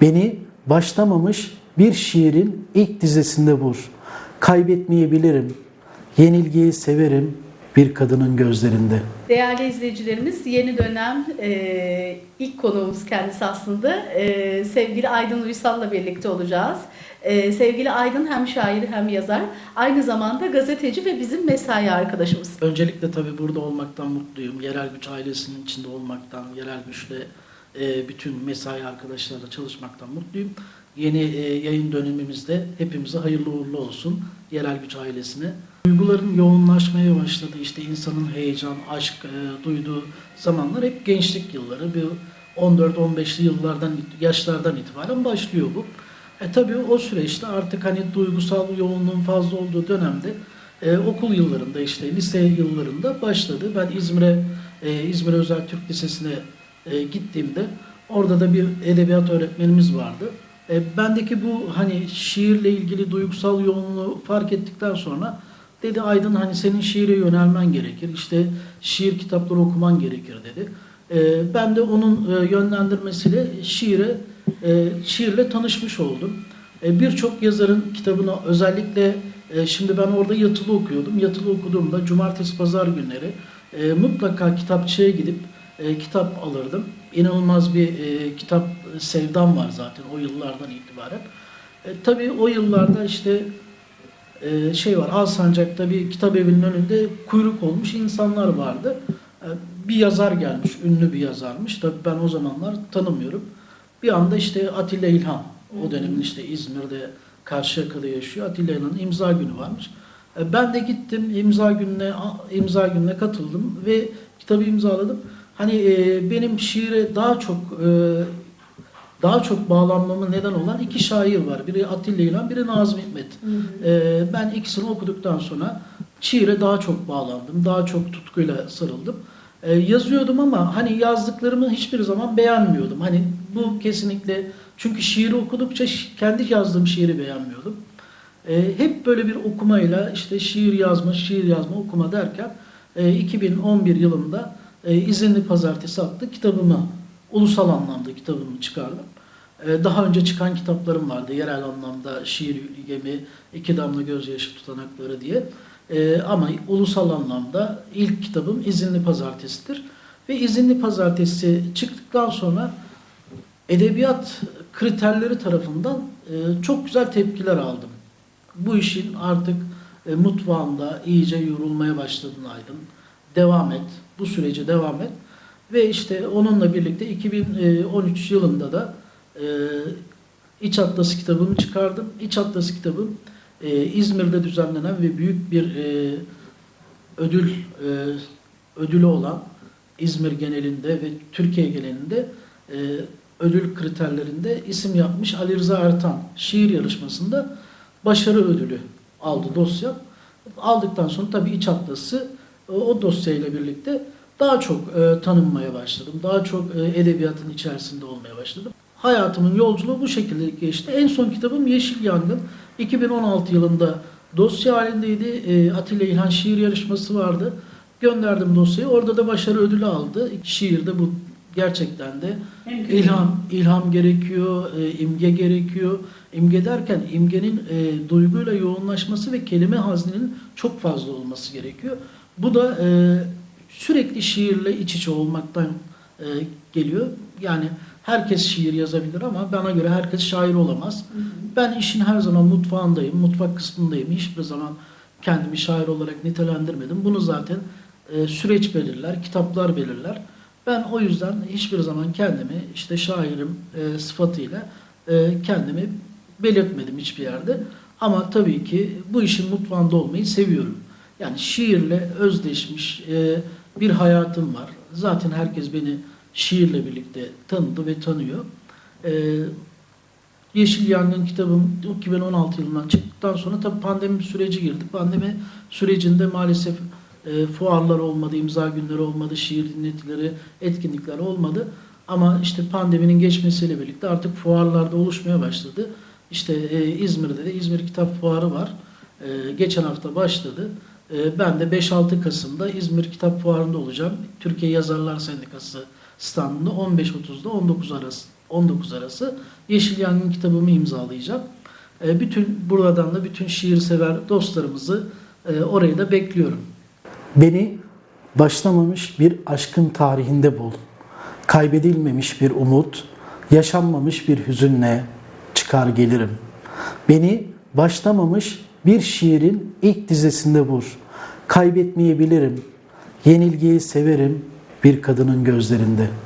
Beni başlamamış bir şiirin ilk dizesinde vur. Kaybetmeyebilirim. Yenilgiyi severim bir kadının gözlerinde. Değerli izleyicilerimiz yeni dönem e, ilk konuğumuz kendisi aslında. E, sevgili Aydın Uysal'la birlikte olacağız. E, sevgili Aydın hem şair hem yazar. Aynı zamanda gazeteci ve bizim mesai arkadaşımız. Öncelikle tabii burada olmaktan mutluyum. Yerel Güç ailesinin içinde olmaktan, Yerel Güç'le e, bütün mesai arkadaşlarla çalışmaktan mutluyum. Yeni e, yayın dönemimizde hepimize hayırlı uğurlu olsun Yerel Güç ailesine. Duyguların yoğunlaşmaya başladı. İşte insanın heyecan, aşk e, duyduğu zamanlar hep gençlik yılları. Bir 14-15'li yıllardan, yaşlardan itibaren başlıyor bu. E tabii o süreçte artık hani duygusal yoğunluğun fazla olduğu dönemde e, okul yıllarında işte lise yıllarında başladı. Ben İzmir'e e, İzmir Özel Türk Lisesi'ne e, gittiğimde orada da bir edebiyat öğretmenimiz vardı. E, bendeki bu hani şiirle ilgili duygusal yoğunluğu fark ettikten sonra dedi Aydın hani senin şiire yönelmen gerekir. İşte şiir kitapları okuman gerekir dedi. E, ben de onun e, yönlendirmesiyle şiire e, şiirle tanışmış oldum. E, Birçok yazarın kitabını özellikle e, şimdi ben orada yatılı okuyordum. Yatılı okuduğumda cumartesi pazar günleri e, mutlaka kitapçıya gidip e, kitap alırdım. İnanılmaz bir e, kitap sevdam var zaten o yıllardan itibaren. E, tabii o yıllarda işte e, şey var Alsancak'ta bir kitap evinin önünde kuyruk olmuş insanlar vardı. E, bir yazar gelmiş, ünlü bir yazarmış. Tabii ben o zamanlar tanımıyorum. Bir anda işte Atilla İlhan, o dönemin işte İzmir'de Karşıyaka'da yaşıyor. Atilla İlhan'ın imza günü varmış. E, Ben de gittim imza gününe imza gününe katıldım ve kitabı imzaladım. Hani e, benim şiire daha çok e, daha çok bağlanmamın neden olan iki şair var. Biri Atilla İlhan, biri Nazım Hikmet. E, ben ikisini okuduktan sonra şiire daha çok bağlandım. Daha çok tutkuyla sarıldım. E, yazıyordum ama hani yazdıklarımı hiçbir zaman beğenmiyordum. Hani bu kesinlikle çünkü şiiri okudukça kendi yazdığım şiiri beğenmiyordum. E, hep böyle bir okumayla işte şiir yazma, şiir yazma, okuma derken e, 2011 yılında e, İzinli Pazartesi adlı kitabımı, ulusal anlamda kitabımı çıkardım. E, daha önce çıkan kitaplarım vardı. Yerel anlamda şiir gemi, iki damla gözyaşı tutanakları diye. E, ama ulusal anlamda ilk kitabım İzinli Pazartesi'dir. Ve İzinli Pazartesi çıktıktan sonra edebiyat kriterleri tarafından e, çok güzel tepkiler aldım. Bu işin artık e, mutfağında iyice yorulmaya başladığını aydın. Devam et, bu sürece devam et. Ve işte onunla birlikte 2013 yılında da e, İç Atlası kitabımı çıkardım. İç Atlası kitabım e, İzmir'de düzenlenen ve büyük bir e, ödül e, ödülü olan İzmir genelinde ve Türkiye genelinde e, ödül kriterlerinde isim yapmış Ali Rıza Ertan şiir yarışmasında başarı ödülü aldı dosya. Aldıktan sonra tabii İç Atlası e, o dosyayla birlikte daha çok e, tanınmaya başladım. Daha çok e, edebiyatın içerisinde olmaya başladım. Hayatımın yolculuğu bu şekilde geçti. En son kitabım Yeşil Yangın. 2016 yılında dosya halindeydi. E, Atilla İlhan şiir yarışması vardı. Gönderdim dosyayı. Orada da başarı ödülü aldı. Şiirde bu gerçekten de ilham ilham gerekiyor, e, imge gerekiyor. İmge derken imgenin e, duyguyla yoğunlaşması ve kelime hazninin çok fazla olması gerekiyor. Bu da e, sürekli şiirle iç içe olmaktan e, geliyor. Yani herkes şiir yazabilir ama bana göre herkes şair olamaz. Ben işin her zaman mutfağındayım, mutfak kısmındayım. Hiçbir zaman kendimi şair olarak nitelendirmedim. Bunu zaten e, süreç belirler, kitaplar belirler. Ben o yüzden hiçbir zaman kendimi işte şairim e, sıfatıyla e, kendimi belirtmedim hiçbir yerde. Ama tabii ki bu işin mutfağında olmayı seviyorum. Yani şiirle özdeşmiş e, bir hayatım var. Zaten herkes beni şiirle birlikte tanıdı ve tanıyor. E, Yeşil Yangın kitabım 2016 yılından çıktıktan sonra tabii pandemi süreci girdi. Pandemi sürecinde maalesef e, fuarlar olmadı, imza günleri olmadı, şiir dinletileri, etkinlikler olmadı. Ama işte pandeminin geçmesiyle birlikte artık fuarlarda oluşmaya başladı. İşte e, İzmir'de de İzmir Kitap Fuarı var. E, geçen hafta başladı. E, ben de 5-6 Kasım'da İzmir Kitap Fuarı'nda olacağım. Türkiye Yazarlar Sendikası standında 15.30'da 19 arası 19 arası Yeşil Yangın kitabımı imzalayacağım. E, bütün buradan da bütün şiir sever dostlarımızı e, oraya da bekliyorum. Beni başlamamış bir aşkın tarihinde bul. Kaybedilmemiş bir umut, yaşanmamış bir hüzünle çıkar gelirim. Beni başlamamış bir şiirin ilk dizesinde vur. Kaybetmeyebilirim. Yenilgiyi severim bir kadının gözlerinde.''